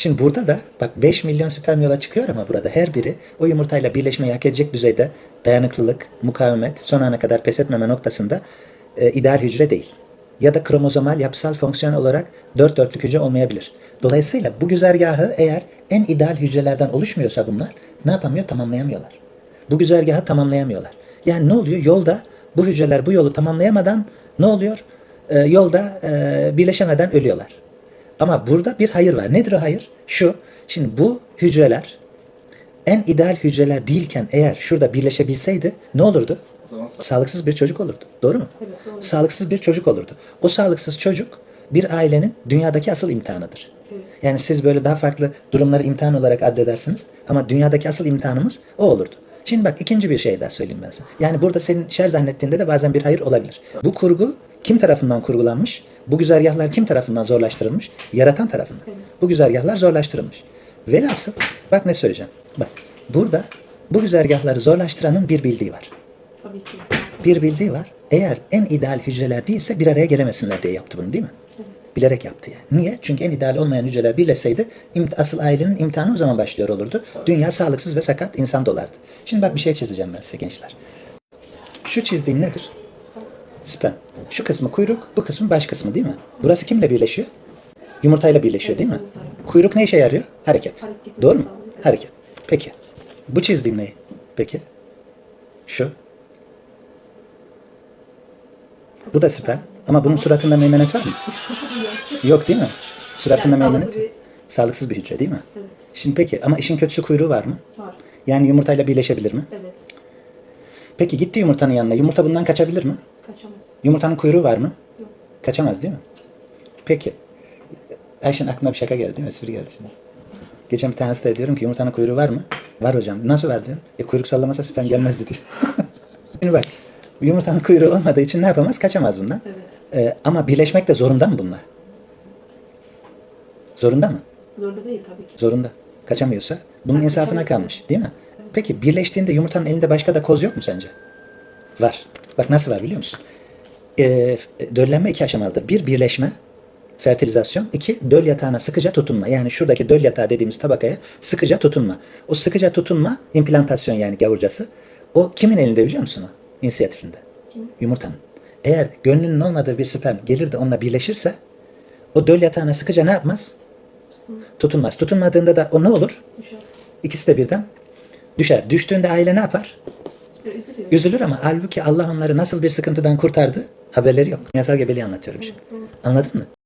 Şimdi burada da bak 5 milyon sperm yola çıkıyor ama burada her biri o yumurtayla birleşmeyi hak edecek düzeyde dayanıklılık, mukavemet, son ana kadar pes etmeme noktasında e, ideal hücre değil. Ya da kromozomal yapısal fonksiyon olarak dört dörtlük hücre olmayabilir. Dolayısıyla bu güzergahı eğer en ideal hücrelerden oluşmuyorsa bunlar ne yapamıyor? Tamamlayamıyorlar. Bu güzergahı tamamlayamıyorlar. Yani ne oluyor? Yolda bu hücreler bu yolu tamamlayamadan ne oluyor? Ee, yolda e, birleşemeden ölüyorlar. Ama burada bir hayır var. Nedir o hayır? Şu. Şimdi bu hücreler en ideal hücreler değilken eğer şurada birleşebilseydi ne olurdu? Sağlıksız bir çocuk olurdu. Doğru mu? Sağlıksız bir çocuk olurdu. O sağlıksız çocuk bir ailenin dünyadaki asıl imtihanıdır. Yani siz böyle daha farklı durumları imtihan olarak addedersiniz ama dünyadaki asıl imtihanımız o olurdu. Şimdi bak ikinci bir şey daha söyleyeyim ben sana. Yani burada senin şer zannettiğinde de bazen bir hayır olabilir. Bu kurgu kim tarafından kurgulanmış? Bu güzergahlar kim tarafından zorlaştırılmış? Yaratan tarafından. Bu güzergahlar zorlaştırılmış. Velhasıl bak ne söyleyeceğim. Bak burada bu güzergahları zorlaştıranın bir bildiği var. Tabii ki. Bir bildiği var. Eğer en ideal hücreler değilse bir araya gelemesinler diye yaptı bunu değil mi? Bilerek yaptı yani. Niye? Çünkü en ideal olmayan hücreler birleşseydi asıl ailenin imtihanı o zaman başlıyor olurdu. Dünya sağlıksız ve sakat insan dolardı. Şimdi bak bir şey çizeceğim ben size gençler. Şu çizdiğim nedir? Sperm. Şu kısmı kuyruk, bu kısmı baş kısmı değil mi? Burası kimle birleşiyor? Yumurtayla birleşiyor değil mi? Kuyruk ne işe yarıyor? Hareket. Doğru mu? Hareket. Peki. Bu çizdiğim ne? Peki. Şu. Bu da sperm. Ama bunun suratında meymenet var mı? Yok değil mi? Suratında Yani meymenet. bir- Sağlıksız bir hücre değil mi? Evet. Şimdi peki ama işin kötüsü kuyruğu var mı? Var. Yani yumurtayla birleşebilir mi? Evet. Peki gitti yumurtanın yanına. Yumurta bundan kaçabilir mi? Kaçamaz. Yumurtanın kuyruğu var mı? Yok. Kaçamaz değil mi? Peki. Ayşe'nin aklına bir şaka geldi değil mi? Espri geldi şimdi. Geçen bir tanesi de diyorum ki yumurtanın kuyruğu var mı? Var hocam. Nasıl var diyorum. E kuyruk sallamasa sperm gelmezdi diyor. Şimdi bak. Yumurtanın kuyruğu olmadığı için ne yapamaz? Kaçamaz bundan. Evet. Ee, ama birleşmek de zorunda mı bunlar? Zorunda mı? Zorda değil tabii ki. Zorunda. Kaçamıyorsa bunun Ha, insafına kalmış değil mi? Peki birleştiğinde yumurtanın elinde başka da koz yok mu sence? Var. Bak nasıl var biliyor musun? Ee, döllenme iki aşamalıdır. Bir birleşme, fertilizasyon. iki döl yatağına sıkıca tutunma. Yani şuradaki döl yatağı dediğimiz tabakaya sıkıca tutunma. O sıkıca tutunma implantasyon yani gavurcası. O kimin elinde biliyor musun o? İnisiyatifinde. Kim? Yumurtanın. Eğer gönlünün olmadığı bir sperm gelir de onunla birleşirse o döl yatağına sıkıca ne yapmaz? Tutunmaz. Tutunmaz. Tutunmadığında da o ne olur? Düşer. İkisi de birden düşer. Düştüğünde aile ne yapar? Üzülüyor. Üzülür ama halbuki Allah onları nasıl bir sıkıntıdan kurtardı haberleri yok. Yasal gebeliği anlatıyorum şimdi. Anladın mı?